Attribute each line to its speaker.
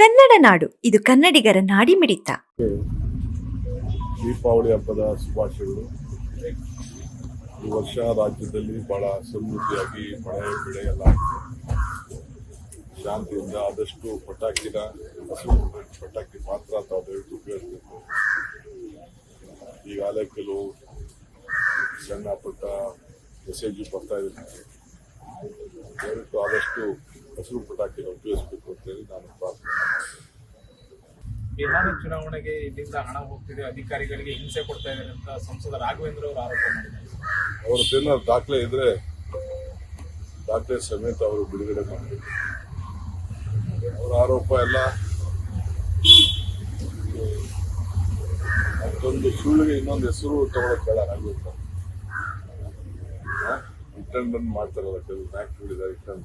Speaker 1: ಕನ್ನಡ ನಾಡು. ಇದು ಕನ್ನಡಿಗರ ನಾಡಿ ಮಿಡಿತ
Speaker 2: ದೀಪಾವಳಿ ಹಬ್ಬದ ಶುಭಾಶಯಗಳು. ಈ ವರ್ಷ ರಾಜ್ಯದಲ್ಲಿ ಬಹಳ ಸಮೃದ್ಧಿಯಾಗಿ ಮಳೆ, ಬೆಳೆ ಎಲ್ಲ ಶಾಂತಿಯಿಂದ ಆದಷ್ಟು ಪಟಾಕಿನ ಪಟಾಕಿ ಮಾತ್ರ ತಾವು ದಯವಿಟ್ಟು ಉಪಯೋಗಿಸಬೇಕು. ಈಗಾಗಲೇ ಕೆಲವು ಸಣ್ಣ ಪುಟ್ಟ ಮೆಸೇಜ್ ಬರ್ತಾ ಇದೆ. ದಯವಿಟ್ಟು ಆದಷ್ಟು ಹಸಿರು ಪಟಾಕಿನ ಉಪಯೋಗಿಸಬೇಕು ಅಂತೇಳಿ ನಾನು ಪ್ರಾರ್ಥನೆ
Speaker 3: ಬಿಹಾರ ಚುನಾವಣೆಗೆ ಇಲ್ಲಿಂದ ಹಣ ಹೋಗ್ತಿದೆ ಅಧಿಕಾರಿಗಳಿಗೆ ಹಿಂಸೆ ಕೊಡ್ತಾ ಇದ್ದಾರೆ ಅಂತ ಸಂಸದ ರಾಘವೇಂದ್ರ ಅವರು ಆರೋಪ ಮಾಡಿದ್ದಾರೆ.
Speaker 2: ಅವ್ರದ್ದೇನಾದ್ರು ದಾಖಲೆ ಇದ್ರೆ ದಾಖಲೆ ಸಮೇತ ಅವರು ಬಿಡುಗಡೆ ಮಾಡಬೇಕು. ಅವರ ಆರೋಪ ಎಲ್ಲ ಮತ್ತೊಂದು ಸುಳ್ಳಿಗೆ ಇನ್ನೊಂದು ಹೆಸರು ತಗೊಳಕ್ ಬೇಡ ರಾಘವೇಂದ್ರ. ಇಟ್ಟಂಡ್ ಮಾಡ್ತಾರಲ್ಲ ಕೆಲವು ಬ್ಯಾಂಕ್ಗಳಿದ್ದಾರೆ ಇಟ್ಟಂಡ್